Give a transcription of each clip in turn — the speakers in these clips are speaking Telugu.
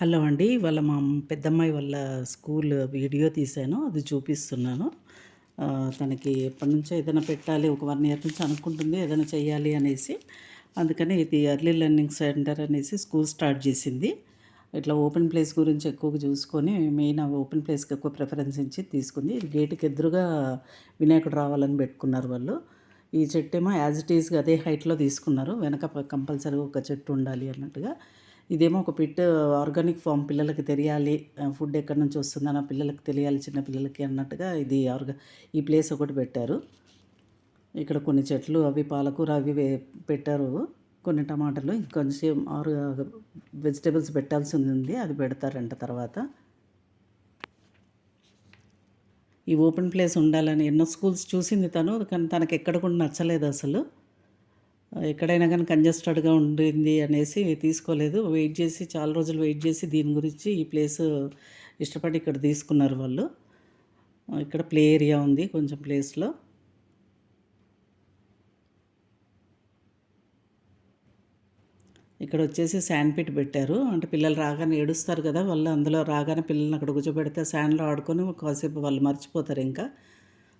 హలో అండి. వాళ్ళ మా పెద్దమ్మాయి వాళ్ళ స్కూల్ వీడియో తీశాను. అది చూపిస్తున్నాను. తనకి ఎప్పటి నుంచో ఏదైనా పెట్టాలి ఒక వన్ ఇయర్ నుంచి అనుకుంటుంది ఏదైనా చేయాలి అనేసి. అందుకని ఇది ఎర్లీ లెర్నింగ్ సెంటర్ అనేసి స్కూల్ స్టార్ట్ చేసింది. ఇట్లా ఓపెన్ ప్లేస్ గురించి ఎక్కువగా చూసుకొని మెయిన్ ఆ ఓపెన్ ప్లేస్కి ఎక్కువ ప్రిఫరెన్స్ ఇచ్చి తీసుకుంది. ఇది గేటుకి ఎదురుగా వినాయకుడు రావాలని పెట్టుకున్నారు వాళ్ళు. ఈ చెట్టు ఏమో యాజ్ ఇట్ ఈస్గా అదే హైట్లో తీసుకున్నారు. వెనక కంపల్సరీ ఒక చెట్టు ఉండాలి అన్నట్టుగా. ఇదేమో ఒక పిట్ ఆర్గానిక్ ఫామ్ పిల్లలకి తెలియాలి. ఫుడ్ ఎక్కడి నుంచి వస్తుందని ఆ పిల్లలకి తెలియాలి చిన్న పిల్లలకి అన్నట్టుగా ఇది ఆర్గా ఈ ప్లేస్ ఒకటి పెట్టారు. ఇక్కడ కొన్ని చెట్లు అవి పాలకూర అవి పెట్టారు. కొన్ని టమాటాలు ఇంకొంచెం ఆరు వెజిటేబుల్స్ పెట్టాల్సి ఉంది అది పెడతారంట తర్వాత. ఈ ఓపెన్ ప్లేస్ ఉండాలని ఎన్నో స్కూల్స్ చూసింది తను కానీ తనకి ఎక్కడ కూడా నచ్చలేదు అసలు. ఎక్కడైనా కానీ కంజెస్టెడ్గా ఉండింది అనేసి తీసుకోలేదు. వెయిట్ చేసి చాలా రోజులు వెయిట్ చేసి దీని గురించి ఈ ప్లేస్ ఇష్టపడి ఇక్కడ తీసుకున్నారు వాళ్ళు. ఇక్కడ ప్లే ఏరియా ఉంది కొంచెం ప్లేస్లో. ఇక్కడ వచ్చేసి శాండ్ పిట్ పెట్టారు. అంటే పిల్లలు రాగానే ఏడుస్తారు కదా వాళ్ళు అందులో రాగానే పిల్లల్ని అక్కడ కూర్చోబెడితే శాండ్లో ఆడుకొని కాసేపు వాళ్ళు మర్చిపోతారు ఇంకా.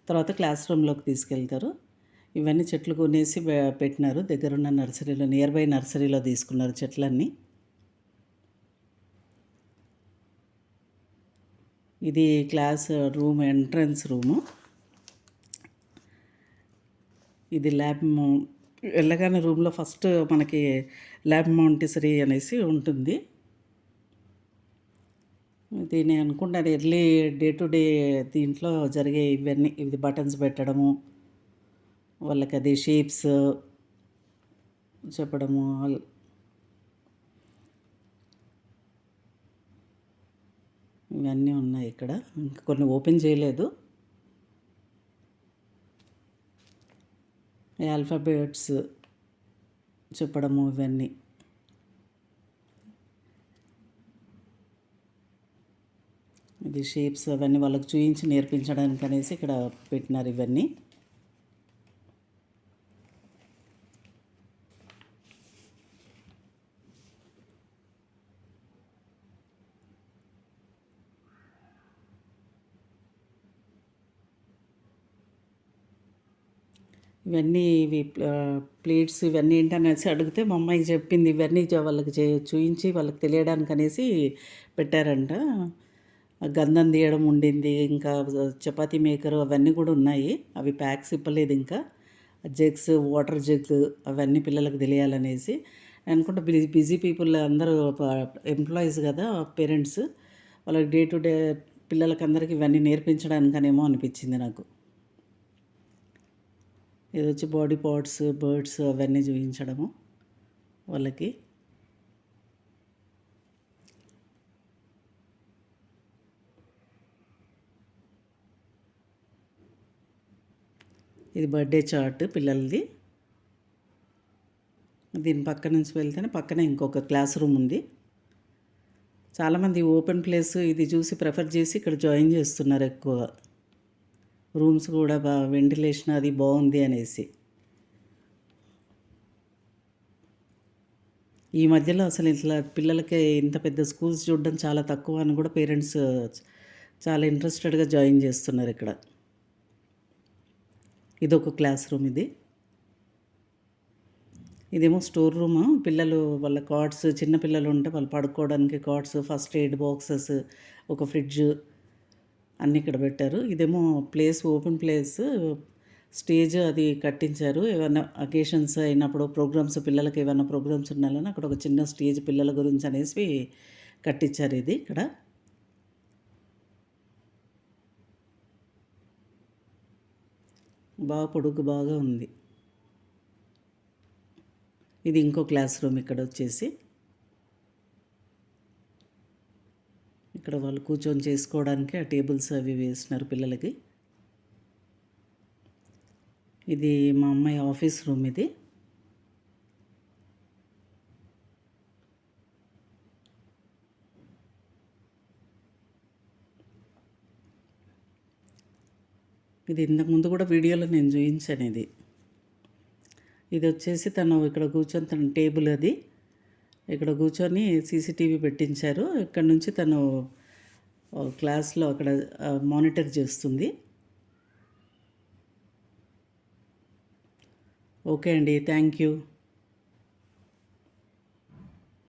తర్వాత క్లాస్ రూమ్లోకి తీసుకెళ్తారు. ఇవన్నీ చెట్లు కొనేసి పెట్టినారు. దగ్గరున్న నర్సరీలో నియర్ బై నర్సరీలో తీసుకున్నారు చెట్లన్నీ. ఇది క్లాస్ రూమ్ ఎంట్రన్స్ రూము. ఇది ల్యాబ్ వెళ్ళగానే రూమ్లో ఫస్ట్ మనకి ల్యాబ్ మౌంటిసరీ అనేసి ఉంటుంది. ఇది నేను అనుకుంటాను ఎర్లీ డే టు డే దీంట్లో జరిగే ఇవన్నీ ఇది బటన్స్ పెట్టడము. వాళ్ళకి అది షేప్స్ చెప్పడము ఇవన్నీ ఉన్నాయి ఇక్కడ. ఇంకా కొన్ని ఓపెన్ చేయలేదు. ఆల్ఫాబెట్స్ చెప్పడము ఇవన్నీ. ఇది షేప్స్ అవన్నీ వాళ్ళకి చూపించి నేర్పించడానికి అనేసి ఇక్కడ పెట్టినారు ఇవన్నీ. ఇవన్నీ ఇవి ప్లేట్స్ ఇవన్నీ ఏంటనేసి అడిగితే మా అమ్మాయి చెప్పింది ఇవన్నీ వాళ్ళకి చే చూయించి వాళ్ళకి తెలియడానికి అనేసి పెట్టారంట. గంధం తీయడం ఉండింది ఇంకా చపాతీ మేకర్ అవన్నీ కూడా ఉన్నాయి. అవి ప్యాక్స్ ఇప్పలేదు ఇంకా. జగ్స్ వాటర్ జగ్ అవన్నీ పిల్లలకు తెలియాలనేసి. అనుకుంటా బిజీ బిజీ పీపుల్ అందరూ ఎంప్లాయీస్ కదా పేరెంట్స్. వాళ్ళకి డే టు డే పిల్లలకందరికీ ఇవన్నీ నేర్పించడానికనేమో అనిపించింది నాకు. ఇది వచ్చి బాడీ పార్ట్స్ బర్డ్స్ అవన్నీ చూపించడము వాళ్ళకి. ఇది బర్త్డే చార్ట్ పిల్లలది. దీని పక్క నుంచి వెళ్తేనే పక్కనే ఇంకొక క్లాస్ రూమ్ ఉంది. చాలామంది ఓపెన్ ప్లేస్ ఇది చూసి ప్రిఫర్ చేసి ఇక్కడ జాయిన్ చేస్తున్నారు ఎక్కువ. రూమ్స్ కూడా బాగా వెంటిలేషన్ అది బాగుంది అనేసి. ఈ మధ్యలో అసలు ఇట్లా పిల్లలకి ఇంత పెద్ద స్కూల్స్ చూడడం చాలా తక్కువ అని కూడా పేరెంట్స్ చాలా ఇంట్రెస్టెడ్గా జాయిన్ చేస్తున్నారు ఇక్కడ. ఇదొక క్లాస్ రూమ్ ఇది. ఇదేమో స్టోర్ రూమ్. పిల్లలు వాళ్ళ కార్డ్స్ చిన్న పిల్లలు ఉంటే వాళ్ళు పడుకోవడానికి కార్డ్స్ ఫస్ట్ ఎయిడ్ బాక్సెస్ ఒక ఫ్రిడ్జ్ అన్నీ ఇక్కడ పెట్టారు. ఇదేమో ప్లేస్ ఓపెన్ ప్లేస్ స్టేజ్ అది కట్టించారు. ఏమైనా అకేషన్స్ అయినప్పుడు ప్రోగ్రామ్స్ పిల్లలకి ఏమైనా ప్రోగ్రామ్స్ ఉండాలని అక్కడ ఒక చిన్న స్టేజ్ పిల్లల గురించి అనేసి కట్టించారు ఇది ఇక్కడ. బాగా పొడుగు బాగా ఉంది. ఇది ఇంకో క్లాస్ రూమ్ ఇక్కడ వచ్చేసి. ఇక్కడ వాళ్ళు కూర్చొని చేసుకోవడానికి ఆ టేబుల్స్ అవి వేసినారు పిల్లలకి. ఇది మా అమ్మాయి ఆఫీస్ రూమ్ ఇది. ఇది ఇంతకు ముందు కూడా వీడియోలో నేను చూపించాను ఇది. ఇది వచ్చేసి తను ఇక్కడ కూర్చొని తన టేబుల్ అది. ఇక్కడ కూర్చొని సీసీటీవీ పెట్టించారు. ఇక్కడ నుంచి తను క్లాస్లో అక్కడ మానిటర్ చేస్తుంది. ఓకే అండి. Thank you